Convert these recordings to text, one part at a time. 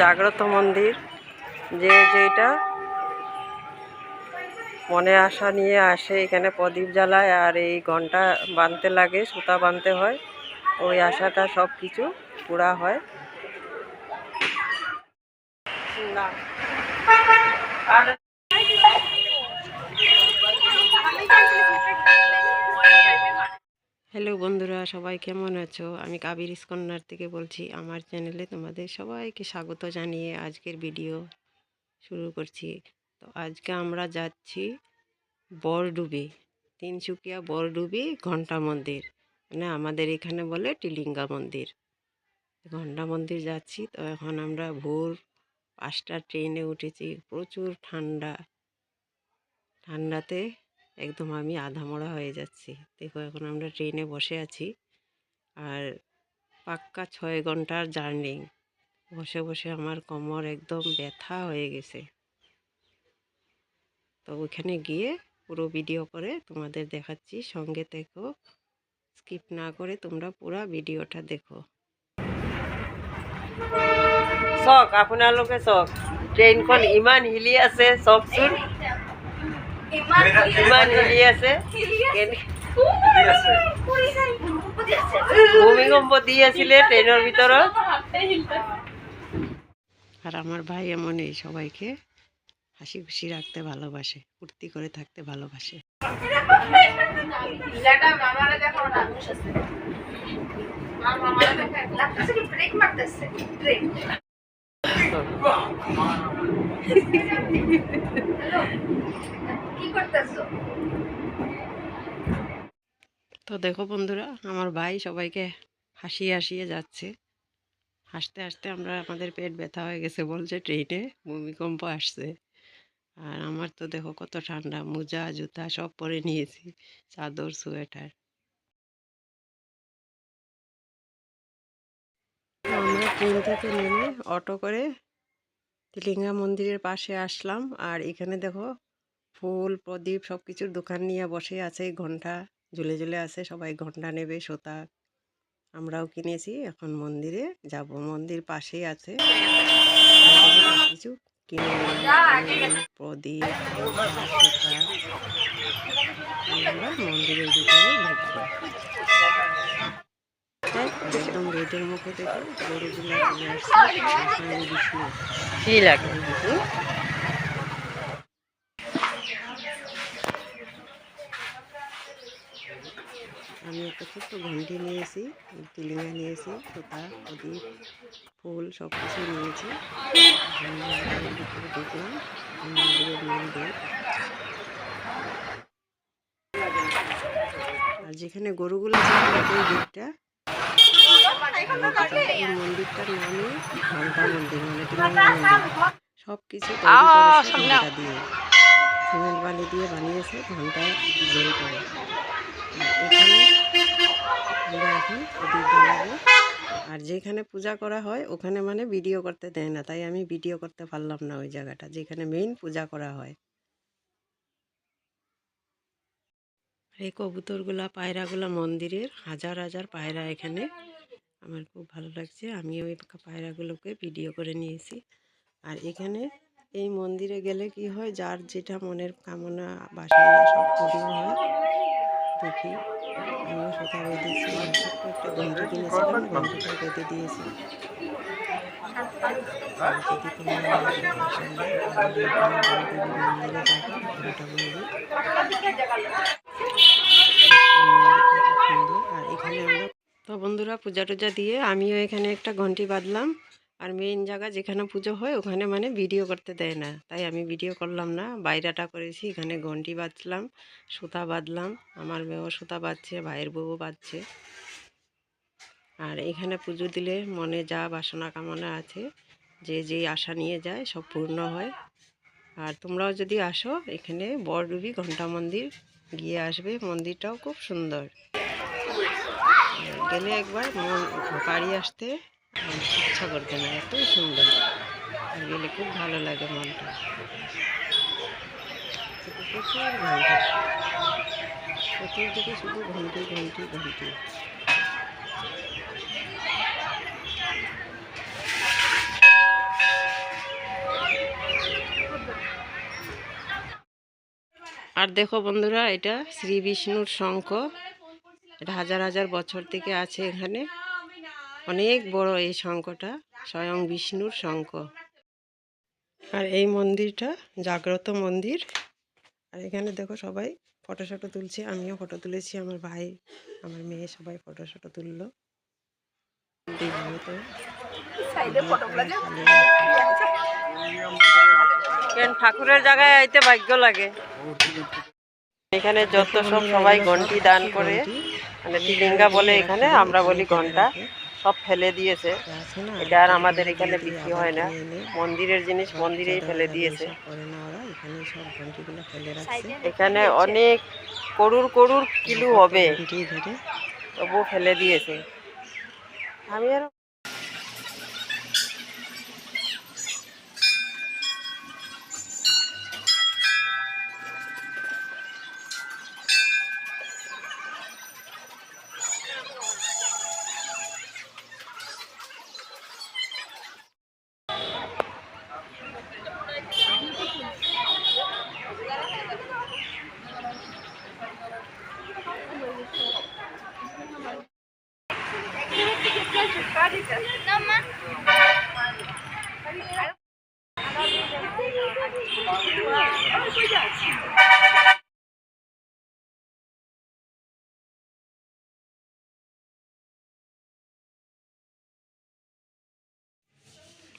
জাগ্রত মন্দির, যে যেটা মনে আশা নিয়ে আসে এখানে প্রদীপ জ্বালায় আর এই ঘণ্টা বাঁধতে লাগে, সুতা বাঁধতে হয়, ওই আশাটা সব কিছু পুরা হয়। না। হ্যালো বন্ধুরা, সবাই কেমন আছো? আমি কাবির ইস্কন্নার থেকে বলছি, আমার চ্যানেলে তোমাদের সবাইকে স্বাগত জানিয়ে আজকের ভিডিও শুরু করছি। তো আজকে আমরা যাচ্ছি বরডুবি তিনসুকিয়া বরডুবি ঘণ্টা মন্দির মানে আমাদের এখানে বলে টিলিঙ্গা মন্দির। ঘণ্টা মন্দির যাচ্ছি, তো এখন আমরা ভোর পাঁচটা ট্রেনে উঠেছি, প্রচুর ঠান্ডা। ঠান্ডাতে একদম আমি আধামোড়া হয়ে যাচ্ছি। দেখো এখন আমরা ট্রেনে বসে আছি। আর পাক্কা ছয় ঘণ্টার জার্নি বসে বসে আমার কোমর একদম ব্যথা হয়ে গেছে। তো ওইখানে গিয়ে পুরো ভিডিও করে তোমাদের দেখাচ্ছি। সঙ্গে দেখো স্কিপ না করে তোমরা পুরো ভিডিওটা দেখো। চক আপোনালোকে চক ট্ৰেইনখন ইমান হিলি আছে চকচোন ইমান হিলি আছে ভূমিকম্প দি আছিলে ট্রেনের ভিতৰত আর আমার ভাই এমনই সবাইকে হাসি খুশি রাখতে ভালোবাসে ফুর্তি করে থাকতে ভালোবাসে। ব্রেক মারতেছে ব্রেক। কি করতেছো তো দেখো বন্ধুরা, আমার ভাই সবাইকে হাসিয়ে হাসিয়ে যাচ্ছে। হাসতে হাসতে আমরা, আমাদের পেট ব্যথা হয়ে গেছে বলছে ট্রেনে, ভূমিকম্প আসছে। আর আমার তো দেখো কত ঠান্ডা, মোজা, জুতা সব পরে নিয়েছি, চাদর, সোয়েটার। ট্রেন থেকে নেমে অটো করে তিলিঙ্গা মন্দিরের পাশে আসলাম। আর এখানে দেখো ফুল, প্রদীপ সব কিছুর দোকান নিয়ে বসে আছে। ঘণ্টা ঝুলে ঝুলে আছে। সবাই ঘণ্টা নেবে, সোতা আমরাও কিনেছি। এখন মন্দিরে যাব। মন্দির পাশেই আছে। কিছু কিনে প্রদীপ মন্দিরের ভিতরে ঢুকবো। একদম গেটের মুখে থেকে গরুগুলো চলে আসছে বিষ্ণু কি লাগে বিষ্ণু আমি একটা ছোট্ট ঘন্টি নিয়েছি তিলিঙ্গা নিয়েছি সুতা প্রদীপ ফুল সব কিছু নিয়েছি। মন্দিরের মেন আর যেখানে গরুগুলো ওই দিকটা। মন্দিরটার নামই ঘণ্টা মন্দির মানে মন্দির সব কিছু ঘণ্টা দিয়ে। সিমেন্ট বালি দিয়ে বানিয়েছে ঘণ্টা জেল করে। আর এখানে আমরা এখন প্রদীপ জ্বালাবো। আর যেখানে পূজা করা হয় ওখানে মানে ভিডিও করতে দেয় না। তাই আমি ভিডিও করতে পারলাম না ওই জায়গাটা যেখানে মেইন পূজা করা হয়। এই কবুতরগুলা পায়রাগুলা মন্দিরের হাজার হাজার পায়রা এখানে আমার খুব ভালো লাগছে। আমি ওই পায়রাগুলোকে ভিডিও করে নিয়েছি। আর এখানে এই মন্দিরে গেলে কি হয় যার যেটা মনের কামনা বাসনা সব পূর্ণ হয় দেখি। আমিও সেটা বেঁধেছি একটা ঘন্টি কিনেছিলাম ঘন্টিটা বেঁধে দিয়েছি। যদি মন্দিরে যাবে ঘণ্টা সুন্দর আর এখানে আমরা তো বন্ধুরা পূজা টুজা দিয়ে আমিও এখানে একটা ঘন্টি বাঁধলাম। আর মেইন জায়গা যেখানে পুজো হয় ওখানে মানে ভিডিও করতে দেয় না। তাই আমি ভিডিও করলাম না, বাইরাটা করেছি, এখানে ঘন্টি বাঁধলাম, সুতা বাঁধলাম। আমার মেয়েও সুতা বাঁধছে, ভাইয়ের বউও বাঁধছে। আর এখানে পুজো দিলে মনে যা বাসনা কামনা আছে, যে যেই আশা নিয়ে যায় সব পূর্ণ হয়। আর তোমরাও যদি আসো, এখানে বড়ডুবি ঘণ্টা মন্দির গিয়ে আসবে। মন্দিরটাও খুব সুন্দর। গেলে একবার মন বাড়ি আসতে ইচ্ছা করতে না এতই সুন্দর। গেলে খুব ভালো লাগে মনটা। প্রচুর ঘণ্টা। চতুর্দিকে শুধু ঘন্টি ঘন্টি ঘন্টি। আর দেখো বন্ধুরা, এটা শ্রী বিষ্ণুর শঙ্খ। এটা হাজার হাজার বছর থেকে আছে এখানে। অনেক বড় এই শঙ্খটা স্বয়ং বিষ্ণুর শঙ্খ। আর এই মন্দিরটা জাগ্রত মন্দির। আর এখানে দেখো সবাই ফটো শটো তুলছে আমিও ফটো তুলেছি আমার ভাই আমার মেয়ে সবাই ফটো শটো তুললো ঠাকুরের জায়গায় আইতে ভাগ্য লাগে? এখানে যত সব সবাই ঘন্টি দান করে। মানে বিলিঙ্গা বলে এখানে, আমরা বলি ঘণ্টা সব ফেলে দিয়েছে। এটা আর আমাদের এখানে বিক্রি হয় না। মন্দিরের জিনিস মন্দিরেই ফেলে দিয়েছে। এখানে অনেক করুর করুর কিলু হবে। তবুও ফেলে দিয়েছে। আমি আর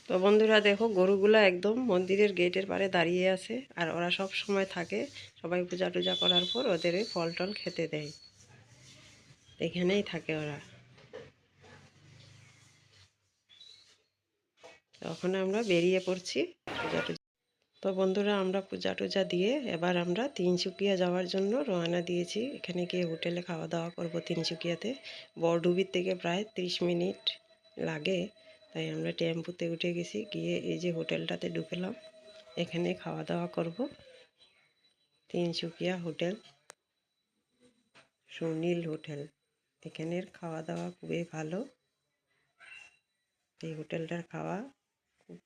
তো বন্ধুরা দেখো, গরুগুলো একদম মন্দিরের গেটের পারে দাঁড়িয়ে আছে আর ওরা সব সময় থাকে। সবাই পূজা টুজা করার পর ওদের ফল টল খেতে দেয়। এখানেই থাকে ওরা। তখন আমরা বেরিয়ে পড়ছি পূজা টুজা। তো বন্ধুরা, আমরা পূজা টুজা দিয়ে এবার আমরা তিনসুকিয়া যাওয়ার জন্য রওনা দিয়েছি। এখানে গিয়ে হোটেলে খাওয়া দাওয়া করব তিনসুকিয়াতে বড়ডুবির থেকে প্রায় ত্রিশ মিনিট লাগে। তাই আমরা টেম্পুতে উঠে গেছি, গিয়ে এই যে হোটেলটাতে ঢুকলাম। এখানে খাওয়া দাওয়া করব তিনসুকিয়া হোটেল, সুনীল হোটেল। এখানের খাওয়া দাওয়া খুবই ভালো। এই হোটেলটার খাওয়া খুব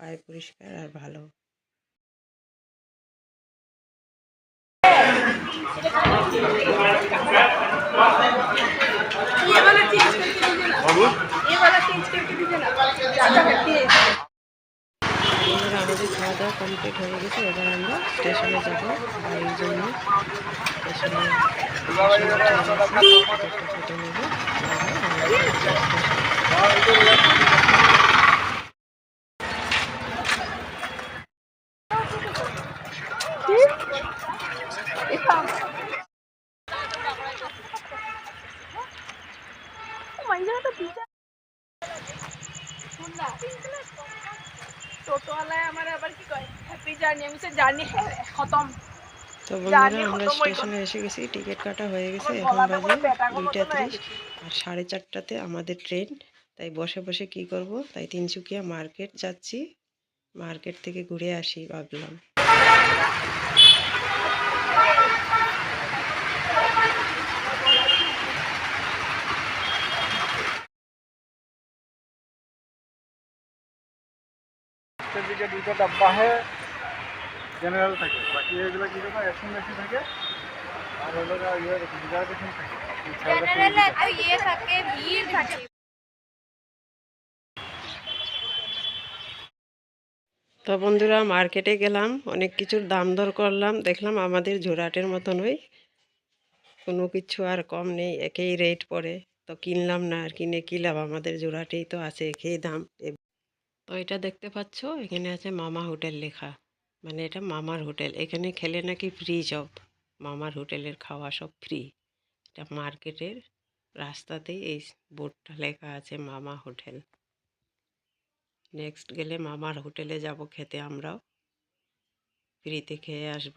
পায় পরিষ্কার আর ভালো বন্ধুরা আমাদের খাওয়া দাওয়া কমপ্লিট হয়ে গেছে এবার আমরা স্টেশনে যাব বাড়ির জন্য স্টেশনে ফটো নেব টোটোওয়ালায় আমার আবার কি কয়? হ্যাপি জার্নি আমি সে জার্নি খতম। তো বন্ধুরা আমরা স্টেশনে এসে গেছি টিকিট কাটা হয়ে গেছে। এখন বাজে দুইটা ত্রিশ আর সাড়ে চারটাতে আমাদের ট্রেন। তাই বসে বসে কি করব? তাই তিনসুকিয়া মার্কেট যাচ্ছি। মার্কেট থেকে ঘুরে আসি ভাবলাম। দুটো ডাব্বা হয়। জেনারেল থাকে বাকি এগুলো কি রকম এসি মেশি থাকে আর ইয়ে রিজার্ভেশন থাকে। এই ছাড়া জেনারেলে ইয়ে থাকে ভিড় থাকে। তো বন্ধুরা মার্কেটে গেলাম অনেক কিছুর দাম দর করলাম দেখলাম আমাদের জোড়াটের মতনই কোনো কিছু আর কম নেই একই রেট পড়ে। তো কিনলাম না আর কিনে কী লাভ আমাদের জোড়াটেই তো আছে একই দাম। তো এটা দেখতে পাচ্ছ এখানে আছে মামা হোটেল লেখা। মানে এটা মামার হোটেল। এখানে খেলে নাকি ফ্রি সব মামার হোটেলের খাওয়া সব ফ্রি এটা মার্কেটের রাস্তাতেই এই বোর্ডটা লেখা আছে, মামা হোটেল। নেক্সট গেলে মামার হোটেলে যাব, খেতে আমরাও। ফ্রিতে খেয়ে আসব।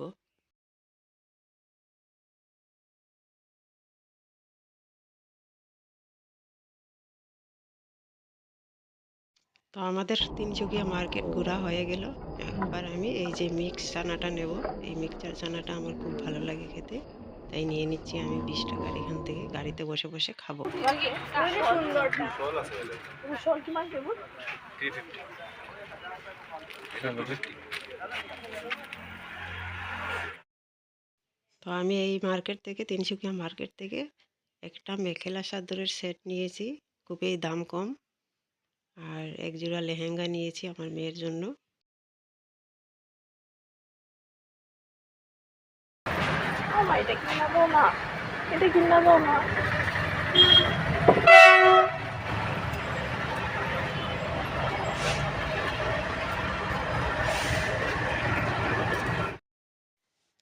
তো আমাদের তিনচুকিয়া মার্কেট ঘোরা হয়ে গেল। একবার আমি এই যে মিক্স চানাটা নেব। এই মিক্সচার চানাটা আমার খুব ভালো লাগে খেতে। তাই নিয়ে নিচ্ছি আমি বিশ টাকার এখান থেকে গাড়িতে বসে বসে খাব। তো আমি এই মার্কেট থেকে তিনসুকিয়া মার্কেট থেকে একটা মেখেলা চাদরের সেট নিয়েছি। খুবই দাম কম। আর এক জোড়া লেহেঙ্গা নিয়েছি আমার মেয়ের জন্য। এটা কিনা না এটা কিনা না।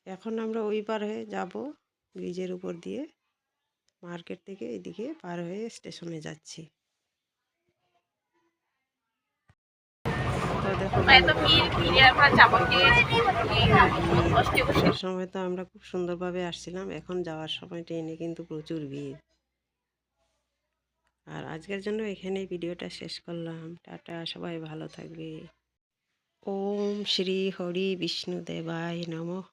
এখন আমরা ওই পার হয়ে যাব ব্রিজের উপর দিয়ে মার্কেট থেকে এদিকে পার হয়ে স্টেশনে যাচ্ছি। আসার সময় তো আমরা খুব সুন্দরভাবে আসছিলাম। এখন যাওয়ার সময় ট্রেনে কিন্তু প্রচুর ভিড়। আর আজকের জন্য এখানেই ভিডিওটা শেষ করলাম। টাটা সবাই ভালো থাকবে। ওম শ্রী হরি বিষ্ণু দেবায় নমঃ।